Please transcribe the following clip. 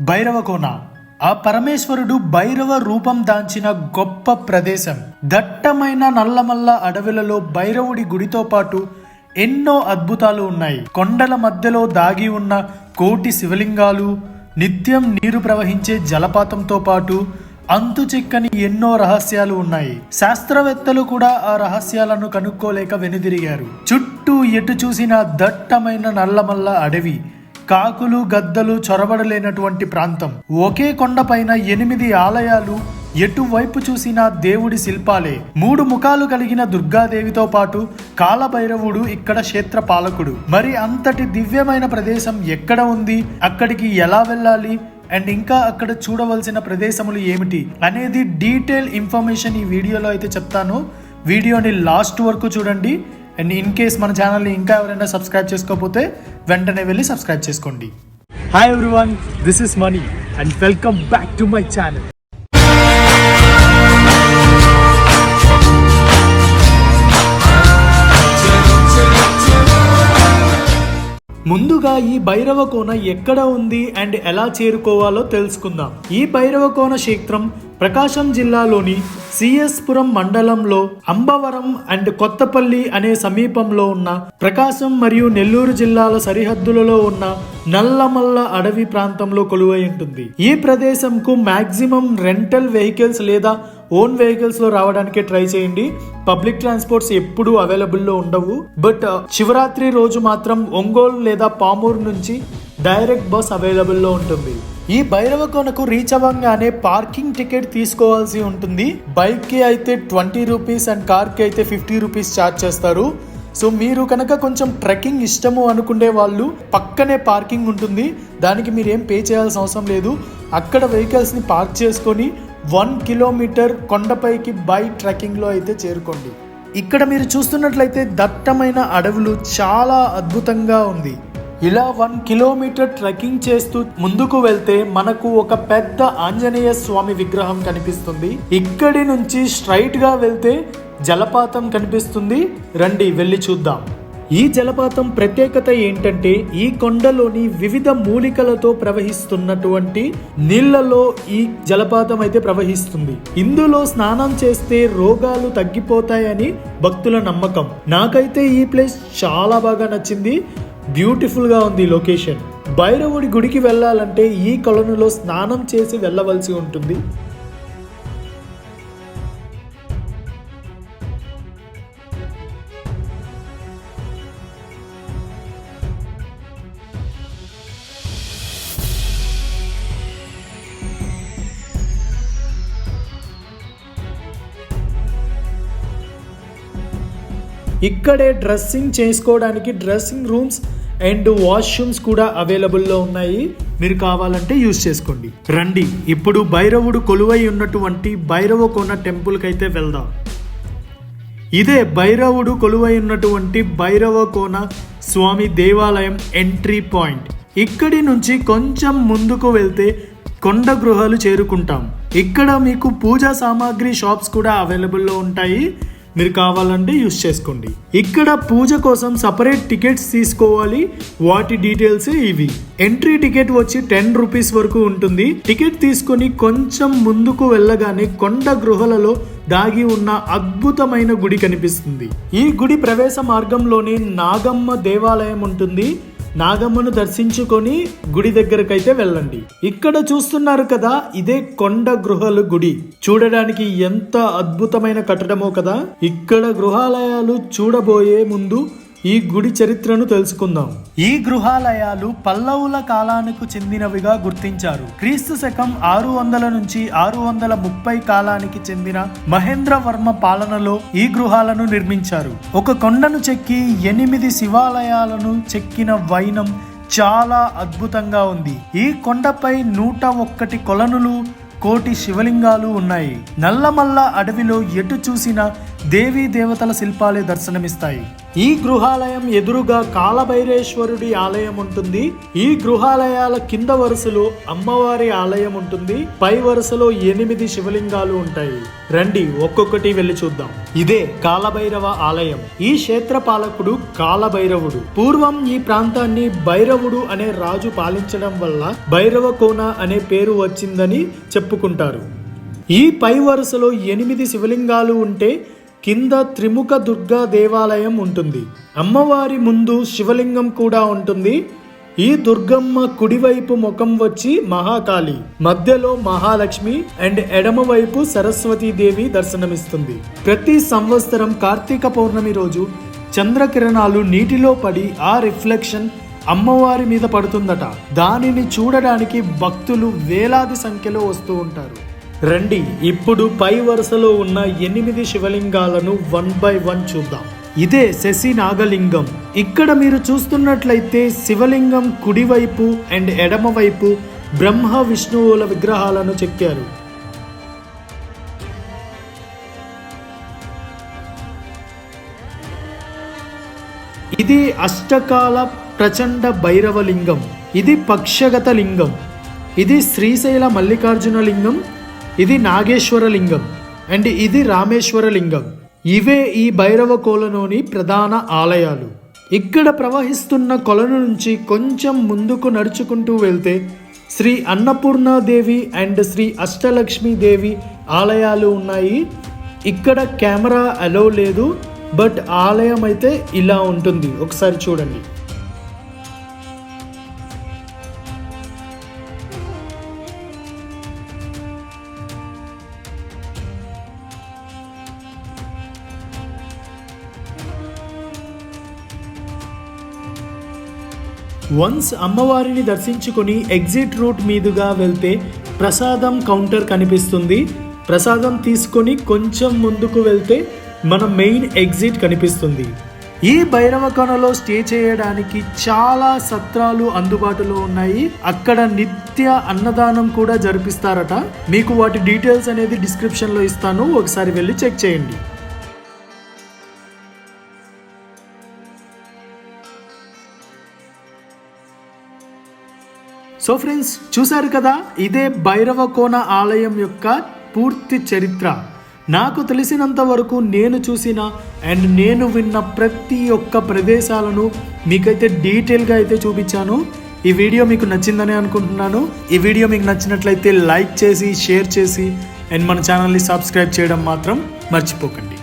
భైరవకోన. ఆ పరమేశ్వరుడు భైరవ రూపం దాల్చిన గొప్ప ప్రదేశం. దట్టమైన నల్లమల్ల అడవులలో భైరవుడి గుడితో పాటు ఎన్నో అద్భుతాలు ఉన్నాయి. కొండల మధ్యలో దాగి ఉన్న కోటి శివలింగాలు నిత్యం నీరు ప్రవహించే జలపాతంతో పాటు అంతు చిక్కని ఎన్నో రహస్యాలు ఉన్నాయి. శాస్త్రవేత్తలు కూడా ఆ రహస్యాలను కనుక్కోలేక వెనుదిరిగారు. చుట్టూ ఎటు చూసిన దట్టమైన నల్లమల్ల అడవి కాకులు గద్దలు చొరబడలేనటువంటి ప్రాంతం. ఒకే కొండపైన ఎనిమిది ఆలయాలు ఎటువైపు చూసినా దేవుడి శిల్పాలే. మూడు ముఖాలు కలిగిన దుర్గాదేవితో పాటు కాలభైరవుడు ఇక్కడ క్షేత్ర పాలకుడు మరి అంతటి దివ్యమైన ప్రదేశం ఎక్కడ ఉంది? అక్కడికి ఎలా వెళ్ళాలి? అండ్ ఇంకా అక్కడ చూడవలసిన ప్రదేశములు ఏమిటి? అనేది డీటెయిల్ ఇన్ఫర్మేషన్ ఈ వీడియోలో అయితే చెప్తాను. వీడియోని లాస్ట్ వరకు చూడండి. అండ్ ఇన్ కేస్ మన ఛానల్ని ఇంకా ఎవరైనా సబ్స్క్రైబ్ చేసుకోకపోతే వెంటనే వెళ్ళి సబ్స్క్రైబ్ చేసుకోండి. Hi everyone this is Mani and welcome back to my channel ముందుగా ఈ భైరవ కోన ఎక్కడ ఉంది అండ్ ఎలా చేరుకోవాలో తెలుసుకుందాం. ఈ భైరవ కోన క్షేత్రం ప్రకాశం జిల్లాలోని సిఎస్పురం మండలంలో అంబవరం అండ్ కొత్తపల్లి అనే సమీపంలో ఉన్న ప్రకాశం మరియు నెల్లూరు జిల్లాల సరిహద్దులలో ఉన్న నల్లమల్ల అడవి ప్రాంతంలో కొలువై ఉంటుంది. ఈ ప్రదేశంకు మాక్సిమం రెంటల్ వెహికల్స్ లేదా ఓన్ వెహికల్స్లో రావడానికి ట్రై చేయండి. పబ్లిక్ ట్రాన్స్పోర్ట్స్ ఎప్పుడూ అవైలబుల్లో ఉండవు. బట్ శివరాత్రి రోజు మాత్రం ఒంగోలు లేదా పామూరు నుంచి డైరెక్ట్ బస్ అవైలబుల్లో ఉంటుంది. ఈ భైరవ కొనకు రీచ్ అవ్వగానే పార్కింగ్ టికెట్ తీసుకోవాల్సి ఉంటుంది. బైక్కి అయితే ట్వంటీ రూపీస్ అండ్ కార్కి అయితే ఫిఫ్టీ రూపీస్ ఛార్జ్ చేస్తారు. సో మీరు కనుక కొంచెం ట్రెక్కింగ్ ఇష్టము అనుకునే వాళ్ళు పక్కనే పార్కింగ్ ఉంటుంది. దానికి మీరు ఏం పే చేయాల్సిన అవసరం లేదు. అక్కడ వెహికల్స్ని పార్క్ చేసుకొని వన్ కిలోమీటర్ కొండపైకి బై ట్రెక్కింగ్లో అయితే చేరుకోండి. ఇక్కడ మీరు చూస్తున్నట్లయితే దట్టమైన అడవులు చాలా అద్భుతంగా ఉంది. ఇలా వన్ కిలోమీటర్ ట్రెక్కింగ్ చేస్తూ ముందుకు వెళ్తే మనకు ఒక పెద్ద ఆంజనేయ స్వామి విగ్రహం కనిపిస్తుంది. ఇక్కడి నుంచి స్ట్రైట్గా వెళ్తే జలపాతం కనిపిస్తుంది. రండి వెళ్ళి చూద్దాం. ఈ జలపాతం ప్రత్యేకత ఏంటంటే ఈ కొండలోని వివిధ మూలికలతో ప్రవహిస్తున్నటువంటి నీళ్ళలో ఈ జలపాతం అయితే ప్రవహిస్తుంది. ఇందులో స్నానం చేస్తే రోగాలు తగ్గిపోతాయని భక్తుల నమ్మకం. నాకైతే ఈ ప్లేస్ చాలా బాగా నచ్చింది. బ్యూటిఫుల్గా ఉంది లొకేషన్. భైరవుడి గుడికి వెళ్ళాలంటే ఈ కొలనులో స్నానం చేసి వెళ్ళవలసి ఉంటుంది. ఇక్కడే డ్రెస్సింగ్ చేసుకోవడానికి డ్రెస్సింగ్ రూమ్స్ అండ్ వాష్రూమ్స్ కూడా అవైలబుల్లో ఉన్నాయి. మీరు కావాలంటే యూజ్ చేసుకోండి. రండి. ఇప్పుడు భైరవుడు కొలువై ఉన్నటువంటి భైరవ కోన టెంపుల్కి అయితే వెళ్దాం. ఇదే భైరవుడు కొలువై ఉన్నటువంటి భైరవ కోన స్వామి దేవాలయం ఎంట్రీ పాయింట్. ఇక్కడి నుంచి కొంచెం ముందుకు వెళ్తే కొండ గృహాలు చేరుకుంటాం. ఇక్కడ మీకు పూజా సామాగ్రి షాప్స్ కూడా అవైలబుల్లో ఉంటాయి. మీరు కావాలంటే యూస్ చేసుకోండి. ఇక్కడ పూజ కోసం సపరేట్ టికెట్స్ తీసుకోవాలి. వాటి డీటెయిల్స్ ఇవి. ఎంట్రీ టికెట్ వచ్చి టెన్ రూపీస్ వరకు ఉంటుంది. టికెట్ తీసుకొని కొంచెం ముందుకు వెళ్ళగానే కొండ గృహలలో దాగి ఉన్న అద్భుతమైన గుడి కనిపిస్తుంది. ఈ గుడి ప్రవేశ మార్గంలోనే నాగమ్మ దేవాలయం ఉంటుంది. నాగమ్మను దర్శించుకొని గుడి దగ్గరకైతే వెళ్ళండి. ఇక్కడ చూస్తున్నారు కదా ఇదే కొండ గృహలు గుడి. చూడడానికి ఎంత అద్భుతమైన కట్టడమో కదా. ఇక్కడ గృహాలయాలు చూడబోయే ముందు ఈ గుడి చరిత్రను తెలుసుకుందాం. ఈ గృహాలయాలు పల్లవుల కాలానికి చెందినవిగా గుర్తించారు. క్రీస్తు శకం ఆరు వందల నుంచి ఆరు వందల ముప్పై కాలానికి చెందిన మహేంద్రవర్మ పాలనలో ఈ గృహాలను నిర్మించారు. ఒక కొండను చెక్కి ఎనిమిది శివాలయాలను చెక్కిన వైనం చాలా అద్భుతంగా ఉంది. ఈ కొండపై నూట ఒక్కటి కొలనులు కోటి శివలింగాలు ఉన్నాయి. నల్లమల్ల అడవిలో ఎటు చూసినా దేవీ దేవతల శిల్పాలే దర్శనమిస్తాయి. ఈ గృహాలయం ఎదురుగా కాలభైరేశ్వరుడి ఆలయం ఉంటుంది. ఈ గృహాలయాల కింద వరుసలో అమ్మవారి ఆలయం ఉంటుంది. పై వరుసలో ఎనిమిది శివలింగాలు ఉంటాయి. రండి ఒక్కొక్కటి వెళ్ళి చూద్దాం. ఇదే కాలభైరవ ఆలయం. ఈ క్షేత్ర పాలకుడు కాలభైరవుడు. పూర్వం ఈ ప్రాంతాన్ని భైరవుడు అనే రాజు పాలించడం వల్ల భైరవ కోన అనే పేరు వచ్చిందని చెప్పుకుంటారు. ఈ పై వరుసలో ఎనిమిది శివలింగాలు ఉంటే కింద త్రిముఖ దుర్గా దేవాలయం ఉంటుంది. అమ్మవారి ముందు శివలింగం కూడా ఉంటుంది. ఈ దుర్గమ్మ కుడివైపు ముఖం వచ్చి మహాకాళి మధ్యలో మహాలక్ష్మి అండ్ ఎడమవైపు సరస్వతీ దేవి దర్శనమిస్తుంది. ప్రతి సంవత్సరం కార్తీక పౌర్ణమి రోజు చంద్రకిరణాలు నీటిలో పడి ఆ రిఫ్లెక్షన్ అమ్మవారి మీద పడుతుందట. దానిని చూడడానికి భక్తులు వేలాది సంఖ్యలో వస్తూ ఉంటారు. రండి ఇప్పుడు పై వరుసలో ఉన్న ఎనిమిది శివలింగాలను వన్ బై వన్ చూద్దాం. ఇదే శశి నాగలింగం. ఇక్కడ మీరు చూస్తున్నట్లయితే శివలింగం కుడివైపు అండ్ ఎడమవైపు బ్రహ్మ విష్ణువుల విగ్రహాలను చెక్కారు. ఇది అష్టకాల ప్రచండ భైరవ లింగం ఇది పక్షగత లింగం. ఇది శ్రీశైల మల్లికార్జున లింగం. ఇది నాగేశ్వర లింగం అండ్ ఇది రామేశ్వర లింగం ఇవే ఈ భైరవ కోలలోని ప్రధాన ఆలయాలు. ఇక్కడ ప్రవహిస్తున్న కొలను నుంచి కొంచెం ముందుకు నడుచుకుంటూ వెళ్తే శ్రీ అన్నపూర్ణాదేవి అండ్ శ్రీ అష్టలక్ష్మీదేవి ఆలయాలు ఉన్నాయి. ఇక్కడ కెమెరా అలో లేదు బట్ ఆలయం అయితే ఇలా ఉంటుంది. ఒకసారి చూడండి. వన్స్ అమ్మవారిని దర్శించుకొని ఎగ్జిట్ రూట్ మీదుగా వెళ్తే ప్రసాదం కౌంటర్ కనిపిస్తుంది. ప్రసాదం తీసుకొని కొంచెం ముందుకు వెళ్తే మన మెయిన్ ఎగ్జిట్ కనిపిస్తుంది. ఈ భైరవ కొనలో స్టే చేయడానికి చాలా సత్రాలు అందుబాటులో ఉన్నాయి. అక్కడ నిత్య అన్నదానం కూడా జరిపిస్తారట. మీకు వాటి డీటెయిల్స్ అనేది డిస్క్రిప్షన్లో ఇస్తాను. ఒకసారి వెళ్ళి చెక్ చేయండి. సో ఫ్రెండ్స్ చూశారు కదా? ఇదే భైరవ కోన ఆలయం యొక్క పూర్తి చరిత్ర. నాకు తెలిసినంత వరకు నేను చూసిన అండ్ నేను విన్న ప్రతి ఒక్క ప్రదేశాలను మీకైతే డీటెయిల్గా అయితే చూపించాను. ఈ వీడియో మీకు నచ్చిందని అనుకుంటున్నాను. ఈ వీడియో మీకు నచ్చినట్లయితే లైక్ చేసి షేర్ చేసి అండ్ మన ఛానల్ని సబ్స్క్రైబ్ చేయడం మాత్రం మర్చిపోకండి.